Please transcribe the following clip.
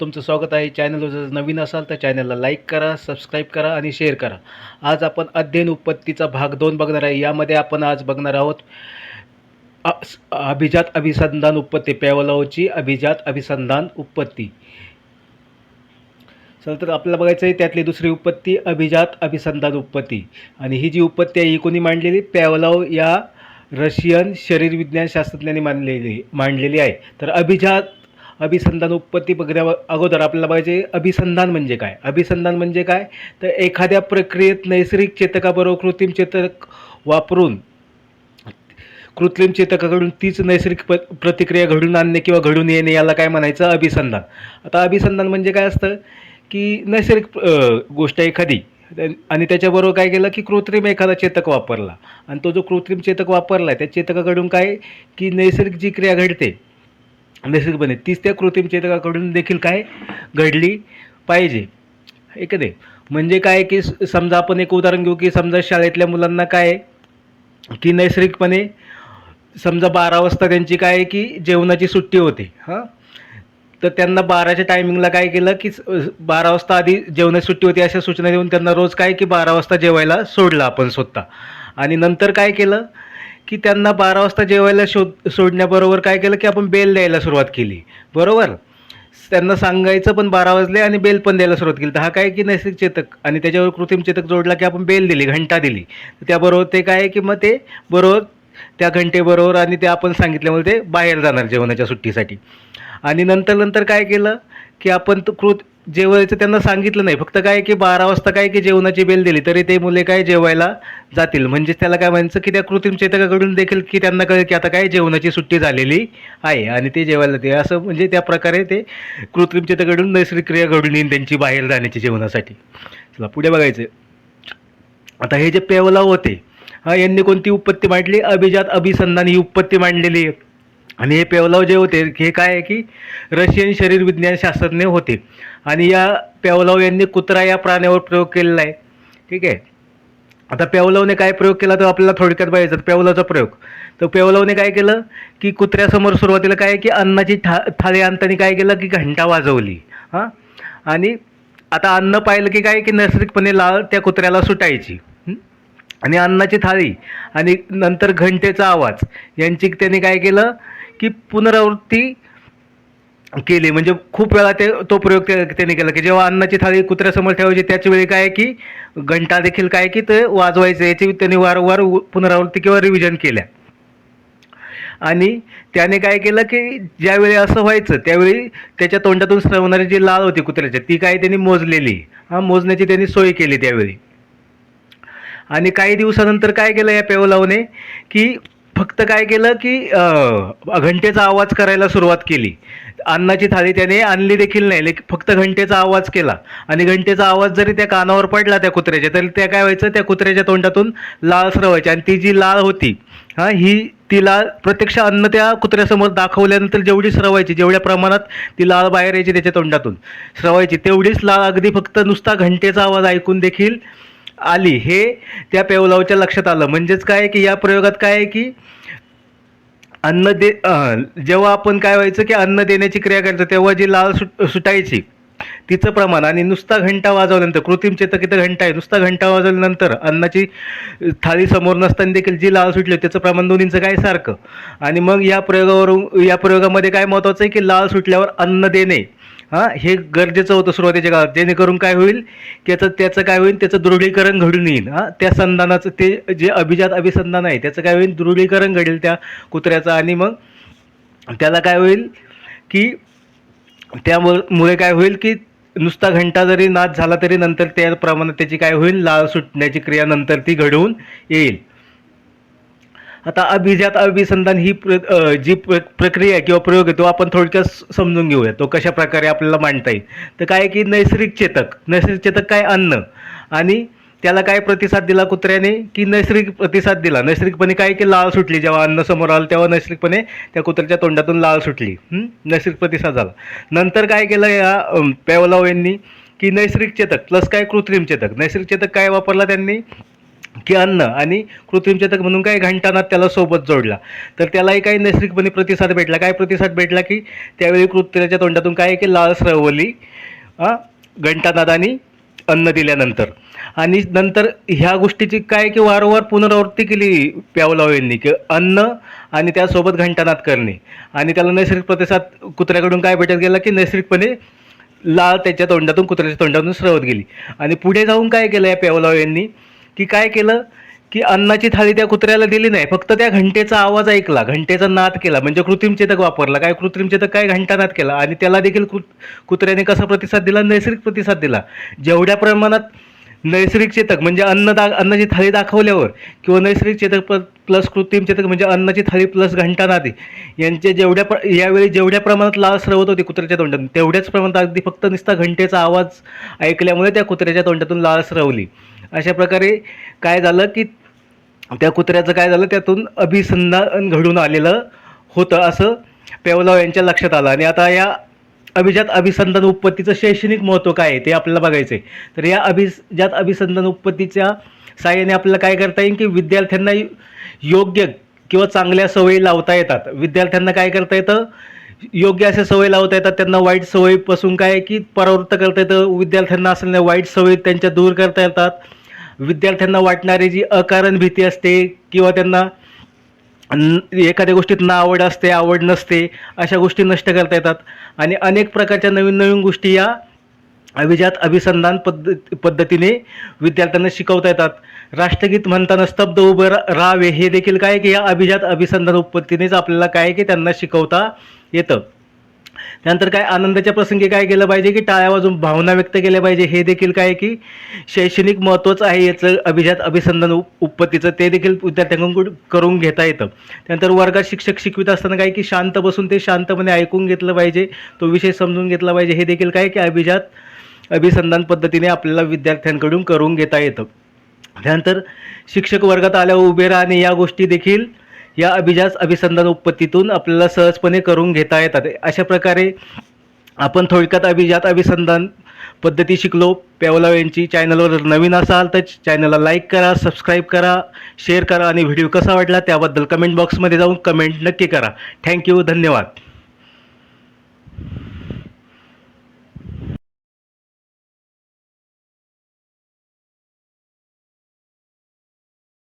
तुमचं स्वागत आहे चॅनलवर जर नवीन असाल तर चॅनलला लाईक करा सबस्क्राईब करा आणि शेअर करा. आज आपण अध्ययन उत्पत्तीचा भाग दोन बघणार आहे. यामध्ये आपण आज बघणार आहोत अभिजात अभिसंधान उत्पत्ती पॅवलावची अभिजात अभिसंधान उत्पत्ती. चल तर आपल्याला बघायचं आहे त्यातली दुसरी उत्पत्ती अभिजात अभिसंधान उत्पत्ती. आणि ही जी उत्पत्ती आहे ही कोणी मांडलेली? पॅवलाव या रशियन शरीरविज्ञान शास्त्रज्ञांनी मांडलेली मांडलेली आहे. तर अभिजात अभिसंधान उत्पत्ती बघण्या अगोदर आपल्याला पाहिजे अभिसंधान म्हणजे काय? अभिसंधान म्हणजे काय? तर एखाद्या प्रक्रियेत नैसर्गिक चेतकाबरोबर कृत्रिम चेतक वापरून कृत्रिम चेतकाकडून तीच नैसर्गिक प प्रतिक्रिया घडून आणणे किंवा घडून येणे याला काय म्हणायचं? अभिसंधान. आता अभिसंधान म्हणजे काय असतं की नैसर्गिक गोष्ट एखादी आणि त्याच्याबरोबर काय केलं की कृत्रिम एखादा चेतक वापरला. आणि तो जो कृत्रिम चेतक वापरला आहे त्या चेतकाकडून काय? की नैसर्गिक जी क्रिया घडते नैसर्गिकपणे तीच त्या कृत्रिम चेतकाकडून देखील काय घडली पाहिजे. एक नाही म्हणजे काय की समजा आपण एक उदाहरण घेऊ की समजा शाळेतल्या मुलांना काय की नैसर्गिकपणे समजा बारा वाजता त्यांची काय आहे की जेवणाची सुट्टी होते. हां? तर त्यांना बाराच्या टायमिंगला काय केलं की बारा वाजता आधी जेवणाची सुट्टी होती अशा सूचना देऊन त्यांना रोज काय की बारा वाजता जेवायला सोडलं आपण स्वतः. आणि नंतर काय केलं? की त्यांना बारा वाजता जेवायला शोध सोडण्याबरोबर काय केलं की आपण बेल द्यायला सुरुवात केली. बरोबर? त्यांना सांगायचं पण बारा वाजले आणि बेल पण द्यायला सुरुवात केली. तर हा काय की नैसर्गिक चेतक आणि त्याच्यावर कृत्रिम चेतक जोडला की आपण बेल दिली घंटा दिली. त्याबरोबर ते काय आहे की मग ते बरोबर त्या घंटेबरोबर आणि ते आपण सांगितल्यामुळे ते बाहेर जाणार जेवणाच्या सुट्टीसाठी. आणि नंतर नंतर काय केलं की आपण कृत जेवायचं त्यांना सांगितलं नाही. फक्त काय की बारा वाजता काय की जेवणाची बेल दिली तरी ते मुले काय जेवायला जातील. म्हणजेच त्याला काय म्हणायचं की त्या कृत्रिम चेतकाकडून देखील की त्यांना कळेल की आता काय जेवणाची सुट्टी झालेली आहे आणि ते जेवायला ते असं म्हणजे त्या प्रकारे ते कृत्रिम चेतकाकडून नैसर्गिक क्रिया घडून येईन त्यांची बाहेर जाण्याची जेवणासाठी. चला पुढे बघायचं. आता हे जे पेवलाव होते हा यांनी कोणती उत्पत्ती मांडली? अभिजात अभिसंधान ही उत्पत्ती मांडलेली आहे. आणि हे पेवलाव जे होते हे काय आहे की रशियन शरीरविज्ञान शास्त्रज्ञ होते. आणि या पेवलाव यांनी कुत्रा या प्राण्यावर प्रयोग केलेला आहे. ठीक आहे? आता पेवलावने काय प्रयोग केला तर आपल्याला थोडक्यात पाहिजे पेवलावचा प्रयोग. तर पेवलावने काय केलं की कुत्र्यासमोर सुरुवातीला काय आहे की अन्नाची ठा थाळी आणताना काय केलं की घंटा वाजवली. हां? आणि आता अन्न पाहिलं की काय की नैसर्गिकपणे लाळ त्या कुत्र्याला सुटायची. आणि अन्नाची थाळी आणि नंतर घंटेचा आवाज यांची त्याने काय केलं? की पुनरावृत्ती केली. म्हणजे खूप वेळा ते तो प्रयोग त्याने केला की जेव्हा अन्नाची थाळी कुत्र्यासमोर ठेवायची त्याच वेळी काय की घंटा देखील काय की ते वाजवायचे याची त्यांनी वारंवार पुनरावृत्ती किंवा रिव्हिजन केल्या. आणि त्याने काय केलं की ज्यावेळी असं व्हायचं त्यावेळी त्याच्या तोंडातून स्रवणारी जी लाळ होती कुत्र्याची ती काय त्यांनी मोजलेली. हा मोजण्याची त्यांनी सोय केली त्यावेळी. आणि काही दिवसानंतर काय केलं या पेवलावने की फक्त काय केलं की घंटेचा आवाज करायला सुरुवात केली. अन्नाची थाळी त्याने आणली देखील नाही लेक- फक्त घंटेचा आवाज केला. आणि घंटेचा आवाज जरी त्या कानावर पडला त्या कुत्र्याच्या तरी त्या काय व्हायचं त्या कुत्र्याच्या तोंडातून लाळ स्रवायची. आणि ती जी लाळ होती हा ही ती लाळ प्रत्यक्ष अन्न त्या कुत्र्यासमोर दाखवल्यानंतर जेवढी स्रवायची जेवढ्या प्रमाणात ती लाळ बाहेर यायची त्याच्या तोंडातून. स्रवायची तेवढीच लाळ अगदी फक्त नुसता घंटेचा आवाज ऐकून देखील आली हे त्या पेवलावच्या लक्षात आलं. म्हणजेच काय आहे की या प्रयोगात काय आहे की अन्न दे जेव्हा आपण काय व्हायचं की अन्न देण्याची क्रिया करायचं तेव्हा जी लाल सुट सुटायची तिचं प्रमाण आणि नुसता घंटा वाजवल्यानंतर कृत्रिम चेतक इथं घंटा आहे नुसता घंटा वाजवल्यानंतर अन्नाची थाळी समोर नसताना देखील जी लाल सुटली त्याचं प्रमाण दोन्हींचं काय सारखं? आणि मग या प्रयोगावरून या प्रयोगामध्ये काय महत्त्वाचं आहे की लाल सुटल्यावर अन्न देणे. हां हे गरजेचं होतं सुरुवातीच्या काळात. जेणेकरून काय होईल त्याचं त्याचं काय होईल त्याचं दृढीकरण घडून येईल. हां त्या संधानाचं ते जे अभिजात अभिसंधान आहे त्याचं काय होईल दृढीकरण घडेल त्या कुत्र्याचं. आणि मग त्याला काय होईल की त्यामुळे काय होईल की नुसता घंटा जरी नाच झाला तरी नंतर त्याप्रमाणे त्याची काय होईल लाळ सुटण्याची क्रिया नंतर ती घडवून येईल. आता अभिजात अभिसंधान ही प्र जी प्र प्रक्रिया आहे किंवा प्रयोग आहे तो आपण थोडक्यात समजून घेऊया. तो कशा प्रकारे आपल्याला मांडता येईल. तर काय आहे की नैसर्गिक चेतक. नैसर्गिक चेतक काय अन्न? आणि त्याला काय प्रतिसाद दिला कुत्र्याने? की नैसर्गिक प्रतिसाद दिला? नैसर्गिकपणे काय की लाळ सुटली. जेव्हा अन्न समोर आलं तेव्हा नैसर्गिकपणे त्या कुत्र्याच्या तोंडातून लाळ सुटली. नैसर्गिक प्रतिसाद झाला. नंतर काय केलं या पॅवलाव पेवलाव यांनी? की नैसर्गिक चेतक प्लस काय? कृत्रिम चेतक. नैसर्गिक चेतक काय वापरला त्यांनी? की अन्न आणि कृत्रिम चेतक म्हणून काय घंटानात त्याला सोबत जोडला. तर त्यालाही काही नैसर्गिकपणे प्रतिसाद भेटला. काय प्रतिसाद भेटला की त्यावेळी कृत्रिमाच्या तोंडातून काय की लाळ स्रवली हां घंटानादानी अन्न दिल्यानंतर. आणि नंतर ह्या गोष्टीची काय की वारंवार पुनरावृत्ती केली प्यावलाव यांनी की अन्न आणि त्यासोबत घंटानाद करणे. आणि त्याला नैसर्गिक प्रतिसाद कुत्र्याकडून काय भेटत गेला की नैसर्गिकपणे लाळ त्याच्या तोंडातून कुत्र्याच्या तोंडातून स्रवत गेली. आणि पुढे जाऊन काय केलं या प्यावलाव यांनी की काय केलं? की अन्नाची थाळी त्या कुत्र्याला दिली नाही. फक्त त्या घंटेचा आवाज ऐकला. घंटेचा नाद केला. म्हणजे कृत्रिम चेतक वापरला. काय कृत्रिम चेतक? काय घंटानाद केला? आणि त्याला देखील कृ कुत्र्याने कसा प्रतिसाद दिला? नैसर्गिक प्रतिसाद दिला. जेवढ्या प्रमाणात नैसर्गिक चेतक म्हणजे अन्न दा अन्नाची थाळी दाखवल्यावर किंवा नैसर्गिक चेतक प्लस कृत्रिम चेतक म्हणजे अन्नाची थाळी प्लस घंटानादी यांचे जेवढ्या प्र यावेळी जेवढ्या प्रमाणात लाळ स्रवत होती कुत्र्याच्या तोंडातून तेवढ्याच प्रमाणात अगदी फक्त नुसता घंटेचा आवाज ऐकल्यामुळे त्या कुत्र्याच्या तोंडातून लाळ स्रवली अशा प्रकारे काय झालं की त्या कुत्र्याचं काय झालं त्यातून अभिसंधान घडून आलेलं होतं असं पेवलाव यांच्या लक्षात आलं. आणि आता या अभिजात अभिसंधान उत्पत्तीचं शैक्षणिक महत्त्व काय आहे ते आपल्याला बघायचं आहे तर या अभिजात अभिसंधान उत्पत्तीच्या साहाय्याने आपल्याला काय करता येईल की विद्यार्थ्यांना योग्य किंवा चांगल्या सवयी लावता येतात. विद्यार्थ्यांना काय करता येतं? योग्य अशा सवयी लावता येतात. त्यांना वाईट सवयीपासून काय आहे की परावृत्त करता येतं. विद्यार्थ्यांना असलेल्या वाईट सवयी त्यांच्या दूर करता येतात. विद्यार्थ्यांना वाटणारी जी अकारण भीती असते किंवा त्यांना एखाद्या गोष्टीत ना आवड असते आवड नसते अशा गोष्टी नष्ट करता येतात. आणि अनेक प्रकारच्या नवीन नवीन गोष्टी या अभिजात अभिसंधान पद्धत पद्धतीने विद्यार्थ्यांना शिकवता येतात. राष्ट्रगीत म्हणताना स्तब्ध उभं राहावे हे देखील काय की या अभिजात अभिसंधान पद्धतीनेच आपल्याला काय की त्यांना शिकवता येतं. त्यानंतर काय आनंदाच्या प्रसंगी काय केलं पाहिजे की टाळ्या वाजून भावना व्यक्त केल्या पाहिजे? हे देखील काय की शैक्षणिक महत्त्वच आहे याचं अभिजात अभिसंधान उत्पत्तीचं ते देखील विद्यार्थ्यांकडून करून घेता येतं. त्यानंतर वर्गात शिक्षक शिकवित असताना काय की शांत बसून ते शांतपणे ऐकून घेतलं पाहिजे. तो विषय समजून घेतला पाहिजे. हे देखील काय की अभिजात अभिसंधान पद्धतीने आपल्याला विद्यार्थ्यांकडून करून घेता येतं. त्यानंतर शिक्षक वर्गात आल्यावर उभे राहणे या गोष्टी देखील या अभिजात अभिसंधान उत्पत्तीतून आपल्याला सहजपणे करून घेता येतात. अशा प्रकारे आपण थोडक्यात अभिजात अभिसंधान पद्धती शिकलो. पेवलाव यांची चॅनलवर नवीन असाल तर चॅनलला लाईक करा सबस्क्राईब करा शेअर करा आणि व्हिडिओ कसा वाटला त्याबद्दल कमेंट बॉक्समध्ये जाऊन कमेंट नक्की करा. थँक्यू धन्यवाद.